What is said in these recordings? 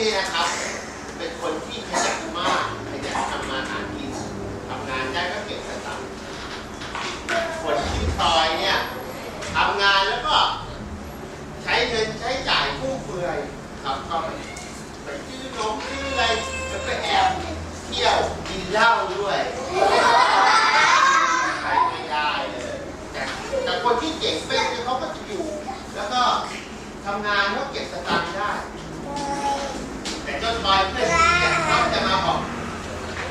นี่นะครับ เป็นคนที่ขยันมากขยันทำมานหากินทำงานได้ก็เก็บสตังค์คนชื่อพลอยเนี่ยทำงานแล้วก็ ใช้เงินใช้จ่ายฟุ่มเฟือยครับก็ไปซื้อนมซื้ออะไรแล้วก็แอบเที่ยวกินเหล้าด้วยใช้ไม่ได้เลยแต่แต่คนที่เก่งเป็นเขาก็จะอยู่ แล้วก็ทำงานแล้วเก็บสตางค์ได้ แต่เจ้าทอยขึ้นที่เนี่ยเขาจะมาบอก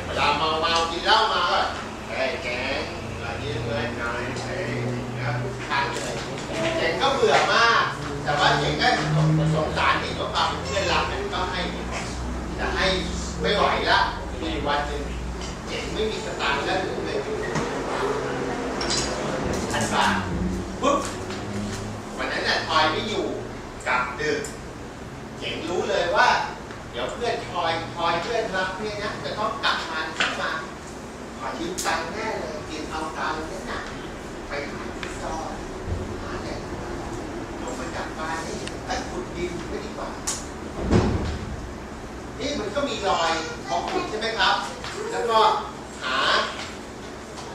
เวลาเมาเมากินเหล้ามาก็เฮ้ยแกงมายืมเงินหน่อยเฮ้ยนะครับทุกครั้งเลยเจ๋งก็เบื่อมาก แต่ว่าเจ๋งก็สงสารเห็นว่าความเป็นเพื่อนรักนั้นก็ให้จะให้ไม่ไหวละมีวันหนึ่งเจ๋งไม่มีสตางค์แล้วเหลือเงินอยู่พันบาทปุ๊บวันนั้นน่ะทอยไม่อยู่กลับดึก เจ๋งรู้เลยว่า เดี๋ยวเพื่อยทอยเพื่อนรักเนี่ยนะจะต้องกลับมาขึ้นมาขอยืมตังค์แน่เลยกินเอาตังค์นั่นน่ะไปหาที่ซ่อยหาแต่ลงมาจากบ้านี่ไปขุดดินไม่ดีกว่า นี่มันก็มีรอยของขุดใช่ไหมครับ แล้วก็หา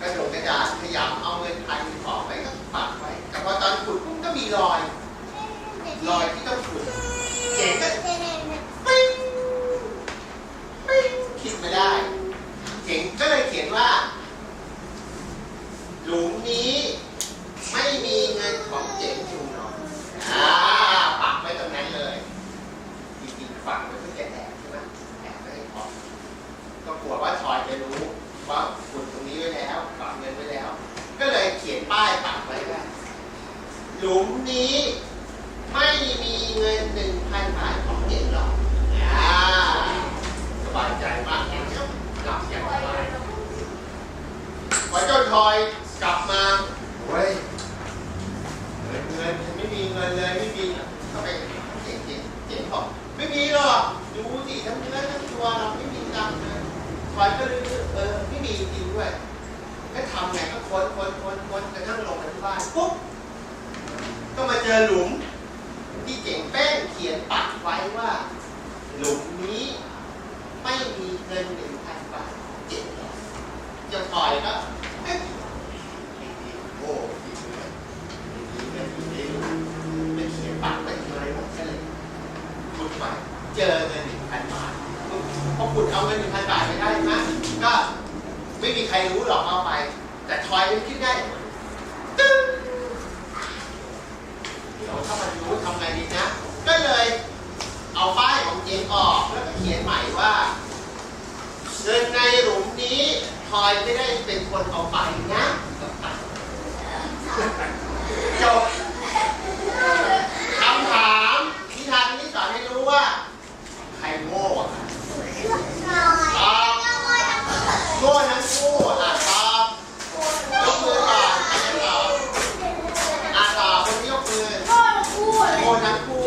กระดงกระดาษขยำเอาเงินพันออกไปก็ปักไว้ แต่พอตอนขุดปุ๊บก็มีรอย รอยที่ต้องขุดเจ๋งก็ ได้เจ๋งก็เลยเขียนว่า หลุมนี้ไม่มีเงินของเจ๋งอยู่หรอกอ่าปักไว้ตรงนั้นเลยจริงๆฝังไว้เพื่อจะแอบใช่ไหมแอบไม่ให้พอก็กลัวว่าทอยจะรู้ว่าขุดตรงนี้ไว้แล้วฝังเงินไว้แล้ว ก็เลยเขียนป้ายปักไว้ว่าหลุมนี้ไม่มีเงินหนึ่งพันบาทของเจ๋งหรอกอ่าสบายใจมากแล้วหลับอย่างสบาย พอยกลับมาเฮ้ยเงินเงินไม่มีเงินเลยไม่มีก็ไปเจ๋งเจ๋งเจ๋งบอกไม่มีหรอกดูสิทั้งเนื้อทั้งตัวเราไม่มีตังค์เลยทอยก็เลยเออไม่มีจริงด้วยก็ทำไงก็ค้นค้นค้นค้นกระทั่งลงมาที่บ้านปุ๊บก็มาเจอหลุม ที่เจ๋งแป้งเขียนปักไว้ว่า หลุมนี้ไม่มีเงินหนึ่งพันบาทเจ๋งหรอจะปล่อยก็ เอ๊ะโอ้ดีเลยดีเลยดีเลยไม่เขียนปากไม่อะไรหมดก็เลยขุดไปเจอเงินหนึ่งพันบาทพอขุดเอาเงินหนึ่งพันบาทไปได้ไหมก็ไม่มีใครรู้หรอกเอาไป แต่ทอยมันคิดได้ตึ้งเดี๋ยวถ้ามันรู้ทำไงดีนะ ก็เลยเอาป้ายของเจงออกแล้วก็เขียนใหม่ว่า เงินในหลุมนี้ พลอยไม่ได้เป็นคนเอาไปนะจบคำถามนิทานนี้สอนให้รู้ว่า ใครโง่อะตอบโง่ทั้งคู่อะตอบยกมือก่อนใครจะตอบอะตอบคนที่ยกมือโง่ทั้งคู่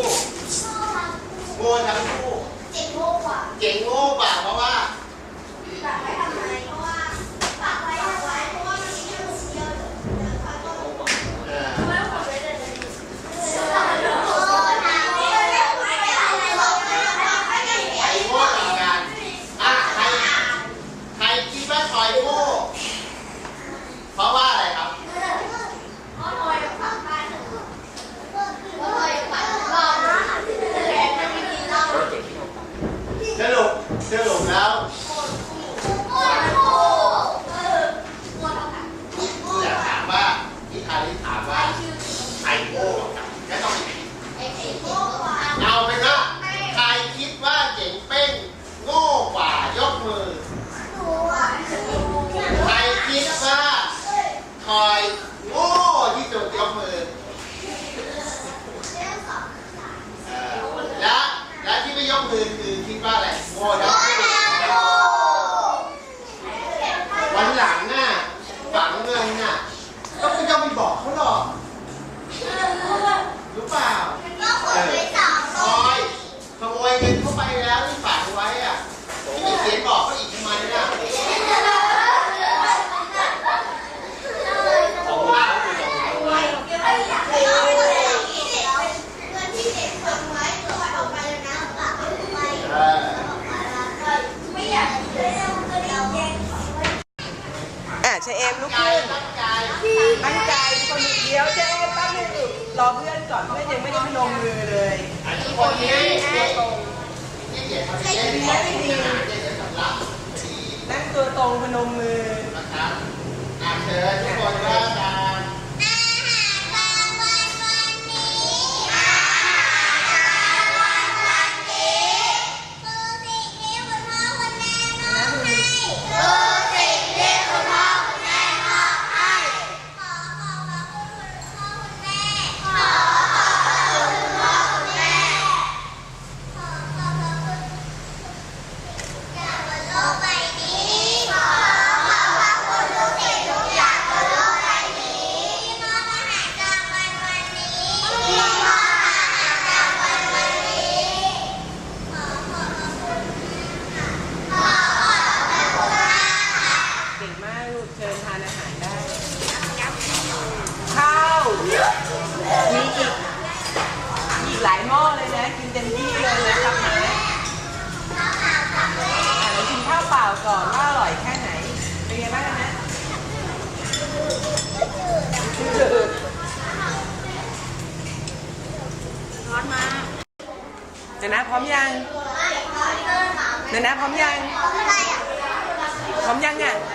โง่ทั้งคู่เจ๋งโง่กว่าเพราะว่า เอ่อใครโง่ต่อกันอะใครใครคิดว่าทอยโง่เพราะว่าอะไรครับ สรุปสรุปแล้วอยากถามว่าที่ทาริถามว่าใครโง่ก็ต้องเอาไปนะใครคิดว่าเจ๋งเป้งโง่กว่ายกมือ ใครคิดว่าทอยโง่ที่สุดยกมือเออและและที่ไม่ ยกมือคือคิดว่าอะไรโง่ทั้งคู่วันหลังน่ะฝังเงินน่ะก็ไม่ต้องไปบอกเขาหรอกรู้เปล่าทอยขโมยเงินเข้าไปแล้วที่ฝังไว้อะที่ไม่เขียนบอก ลุกใจขึ้นตั้งใจตั้งใจทุกคนเดียวเจ๊แป๊บนึงรอเพื่อนก่อนเพื่อนยังไม่ได้พนมมือเลยอันนี้คนนี้ตัวตรงนี่เกียรติเขาจะเล่นของที่อาหารเนี่ยจะสำลักดีนั่งตัวตรงพนมมือนะครับอาเชิญทุกคนว่า ก่อนว่าอร่อยแค่ไหน เป็นไงบ้างนะร้อนมากเดี๋ยวนะพร้อมยังเดี๋ยวนะพร้อมยังพร้อมยังอะจะ